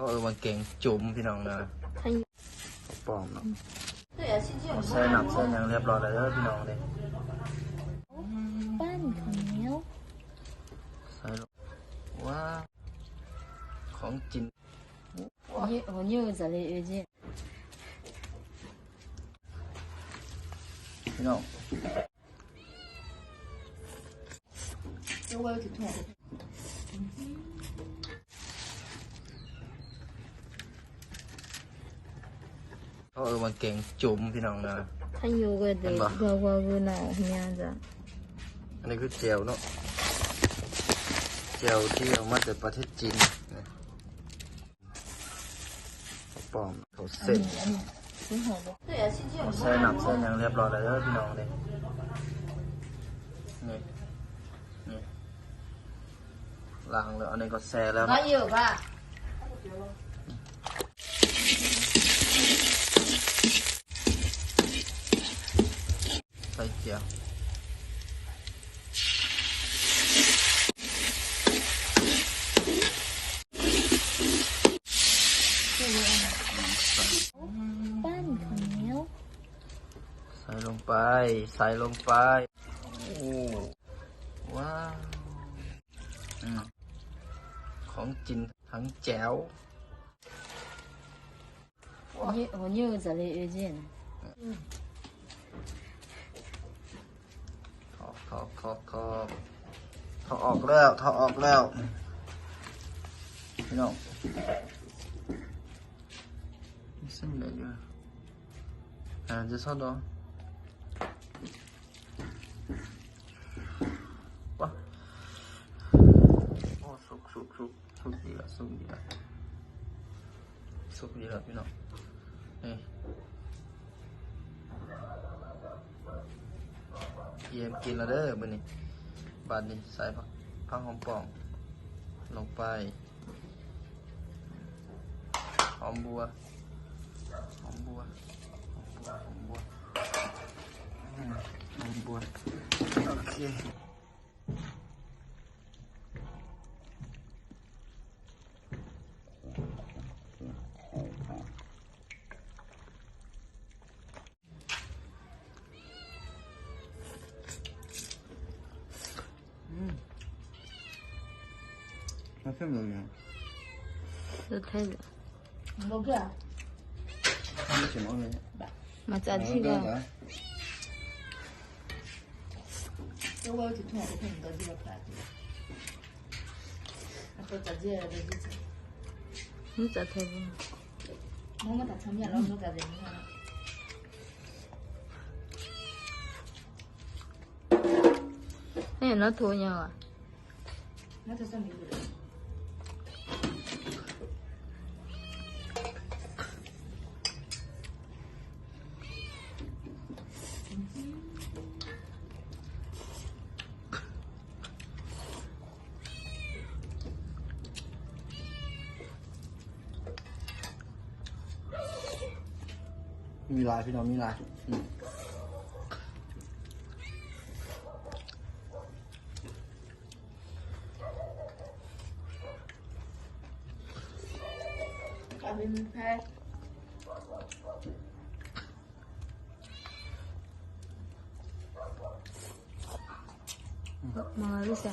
เออวันเก่งจุ่มพี่น้องนะปอมเนาะใส่หนักใส่ยังเรียบร้อยแล้วพี่น้องเลยปั้นข้าเนียวใส่ลงว้าของจริงเยอะเยอะจะเลยเยอะพี่น้อง เออมันเก่งจุ่มพี่น้องนะ 他有个的看吧乖乖个那什么样子？ อันนี้คือเจลเนาะเจลที่เอามาจากประเทศจีนนะเขาปลอมเขาเส้น 挺好的。对啊，星期五 ใส่หนักใส่หยังเรียบร้อยแล้วเด้อพี่น้องเลยนี่นี่ล้างแล้วอันนี้ก็แซ่แล้ว 哪有吧？ ใส่เจียว 半可牛， ใส่ลงไป ใส่ลงไป โอ้ว้าวอืมของจริงทั้งแจ๋ว 我牛我牛这里有件， ถ อดถอดถอดถอดถอออกแล้วถอดออกแล้วพี่น้องมีเส้นเหลืออยู่อ่าจะซ่อนดองว้าโอ้สุกสุกสุกสุกดีละสุกดีละสุกดีละพี่น้องนี่ เยี่ยมกินละเด้อมื้อนี้บาดนี้ใส่ผักผักหอมปองลงไปหอมบัวหอมบัวหอมบัวหอมบัวหอมบัวโอเค 看这么多鱼。这太热。老哥。看没？没咋地的。我要去通过看你到底要拍多少，那不咋地，你咋拍不？我们打场面，老早在这你看？哎，那头鸟啊！那头上没有人。 มีลายพี่น้องมีลายกับเป็นแพ้มาดูสิ